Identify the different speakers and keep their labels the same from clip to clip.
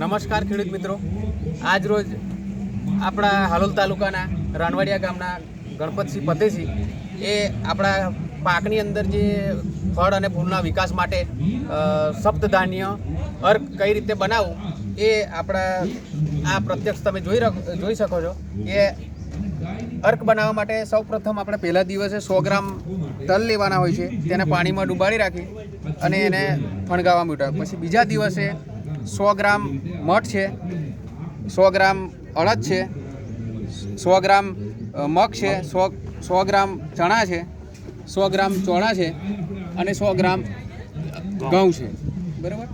Speaker 1: નમસ્કાર ખેડૂત મિત્રો. આજ રોજ આપણા હાલોલ તાલુકાના રાનવાડિયા ગામના ગણપતસિંહ પતેસિંહ એ આપણા પાકની અંદર જે ફળ અને ફૂલના વિકાસ માટે સપ્તધાન્ય અર્ક કઈ રીતે બનાવવું એ આપણા, આ પ્રત્યક્ષ તમે જોઈ જોઈ શકો છો કે અર્ક બનાવવા માટે સૌ પ્રથમ આપણે પહેલા દિવસે સો ગ્રામ તલ લેવાના હોય છે, તેને પાણીમાં ડુબાડી રાખી અને એને ફણગાવવા મૂક્યા. પછી બીજા દિવસે સો ગ્રામ મઠ છે, સો ગ્રામ અડદ છે, સો ગ્રામ મગ છે, સો સો ગ્રામ ચણા છે, સો ગ્રામ ચોળા છે અને સો ગ્રામ ઘઉં છે. બરાબર?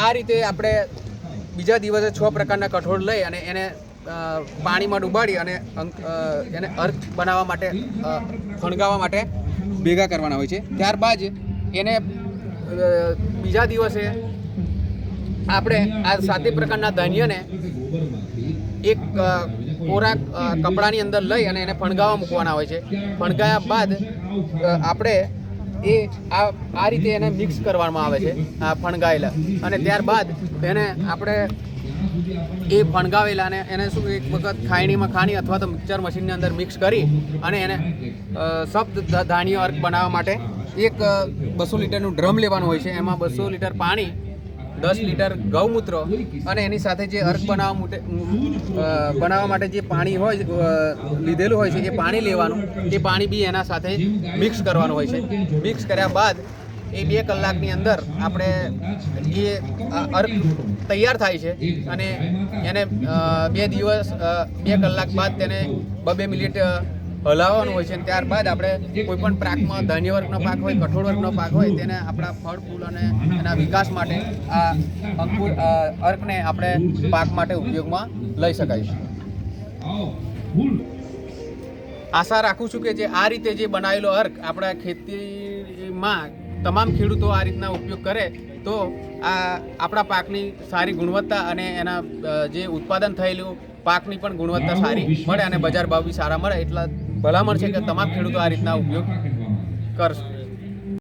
Speaker 1: આ રીતે આપણે બીજા દિવસે છ પ્રકારના કઠોળ લઈ અને એને પાણીમાં ડુબાડી અને એને અર્થ બનાવવા માટે ફણગાવવા માટે ભેગા કરવાના હોય છે. ત્યારબાદ એને બીજા દિવસે આપણે આ સાતે પ્રકારના ધાન્યને એક કોરા કપડાની અંદર લઈ અને એને ફણગાવા મૂકવાના હોય છે. ફણગાયા બાદ આપણે એ આ આ રીતે એને મિક્સ કરવામાં આવે છે, આ ફણગાયેલા. અને ત્યારબાદ એને આપણે એ ફણગાવેલાને એને શું એક વખત ખાયણીમાં ખાણી અથવા તો મિક્સર મશીનની અંદર મિક્સ કરી અને એને શબ્દ ધાન્ય અર્ક બનાવવા માટે એક બસો લીટરનું ડ્રમ લેવાનું હોય છે. એમાં બસો લીટર પાણી દસ લીટર ગૌમૂત્ર અને એની સાથે જે અર્ક બનાવવા માટે બનાવવા માટે જે પાણી હોય લીધેલું હોય છે એ પાણી લેવાનું, એ પાણી બી એના સાથે મિક્સ કરવાનું હોય છે. મિક્સ કર્યા બાદ એ બે કલાકની અંદર આપણે એ અર્ક તૈયાર થાય છે અને એને બે દિવસ બે કલાક બાદ તેને બબે મિનિટ હલાવવાનું હોય છે ત્યારબાદ આપણે કોઈ પણ પાકમાં ધાન્ય વર્ગનો પાક હોય કઠોળ વર્ગનો પાક હોય, તેને આપણા ફળ, ફૂલ અને એના વિકાસ માટે આ અંકુર અર્કને આપણે પાક માટે ઉપયોગમાં લઈ શકાય છે. આશા રાખું છું કે જે આ રીતે જે બનાવેલો અર્ક આપણા ખેતીમાં તમામ ખેડૂતો આ રીતના ઉપયોગ કરે તો આ આપણા પાકની સારી ગુણવત્તા અને એના જે ઉત્પાદન થયેલું પાકની પણ ગુણવત્તા સારી મળે અને બજાર ભાવ બી સારા મળે એટલા ભલામણ છે કે તમામ ખેડૂતો આ રીતના ઉપયોગ કરશે.